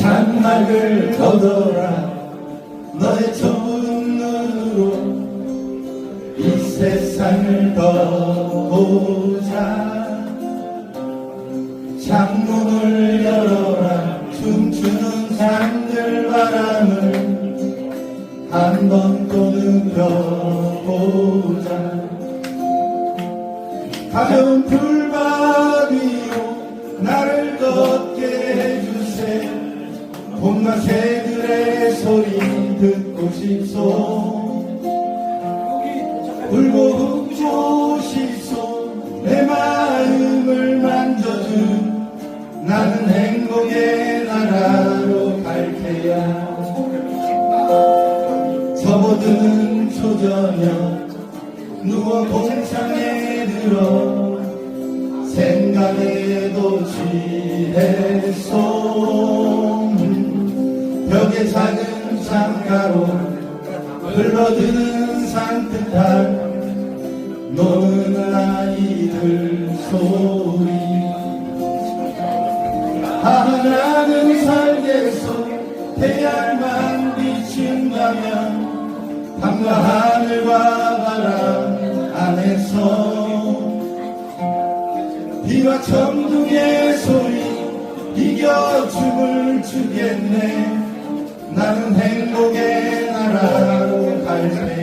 장막을 걷어라. 너의 좁은 눈으로 이 세상을 더 보자. 창문을 또 느껴보자. 가벼운 풀밭 위로 나를 걷게 해주세 봄과 새들의 소리 듣고 싶소. 울고 웃고 싶소. 내 마음을 만져준 나는 행복의 나라로 갈 테야. 접어드는 초저녁 누워 공창에 들어 생각에도 취했소 벽에 작은 창가로 흘러드는 산뜻한 노는 아이들 소리. 하나는 살겠소. 태양만 비친다면 밤과 하늘과 바람 안에서 비와 천둥의 소리 이겨 춤을 추겠네. 나는 행복의 나라로 갈테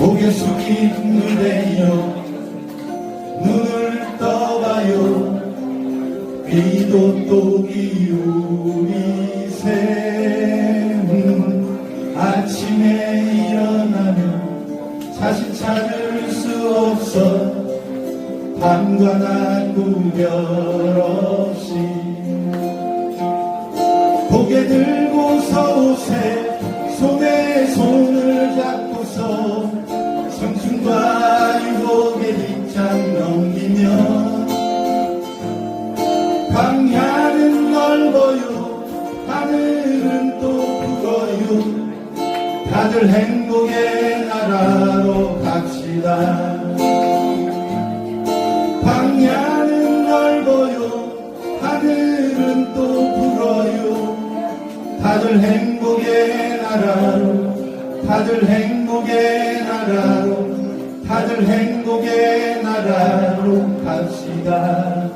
고개 숙인 무대여 눈을 떠봐요. 비도 또 기울이세. 아침에 일어나면 자신 찾을 수 없어. 밤과 낮 구별 다들 행복의 나라로 갑시다. 광야는 넓어요 하늘은 또 불어요. 다들 행복의 나라로 다들 행복의 나라로 다들 행복의 나라로 갑시다